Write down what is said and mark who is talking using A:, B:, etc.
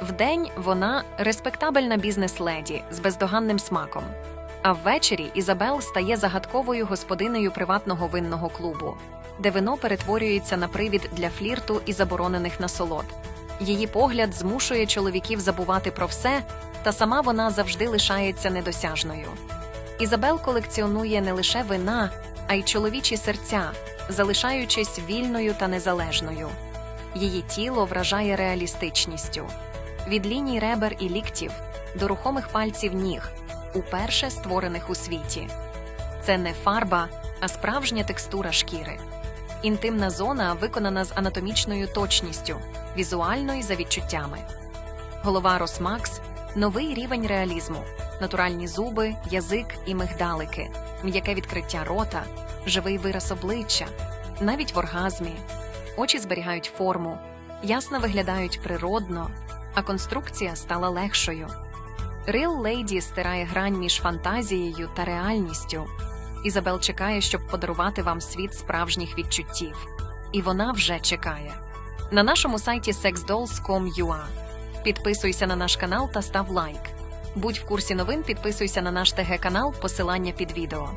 A: Вдень вона респектабельна бізнес-леді з бездоганним смаком. А ввечері Ізабел стає загадковою господинею приватного винного клубу, де вино перетворюється на привід для флірту і заборонених насолод. Її погляд змушує чоловіків забувати про все, та сама вона завжди лишається недосяжною. Ізабел колекціонує не лише вина, а й чоловічі серця, залишаючись вільною та незалежною. Її тіло вражає реалістичністю. Від ліній ребер і ліктів до рухомих пальців ніг, уперше створених у світі. Це не фарба, а справжня текстура шкіри. Інтимна зона виконана з анатомічною точністю, візуально і за відчуттями. Голова Росмакс новий рівень реалізму, натуральні зуби, язик і мигдалики, м'яке відкриття рота, живий вираз обличчя, навіть в оргазмі. Очі зберігають форму, ясно виглядають природно, а конструкція стала легшою. Real Lady стирає грань між фантазією та реальністю. Ізабел чекає, щоб подарувати вам світ справжніх відчуттів. І вона вже чекає. На нашому сайті sexdolls.com.ua Підписуйся на наш канал та став лайк. Будь в курсі новин, підписуйся на наш ТГ канал, посилання під відео.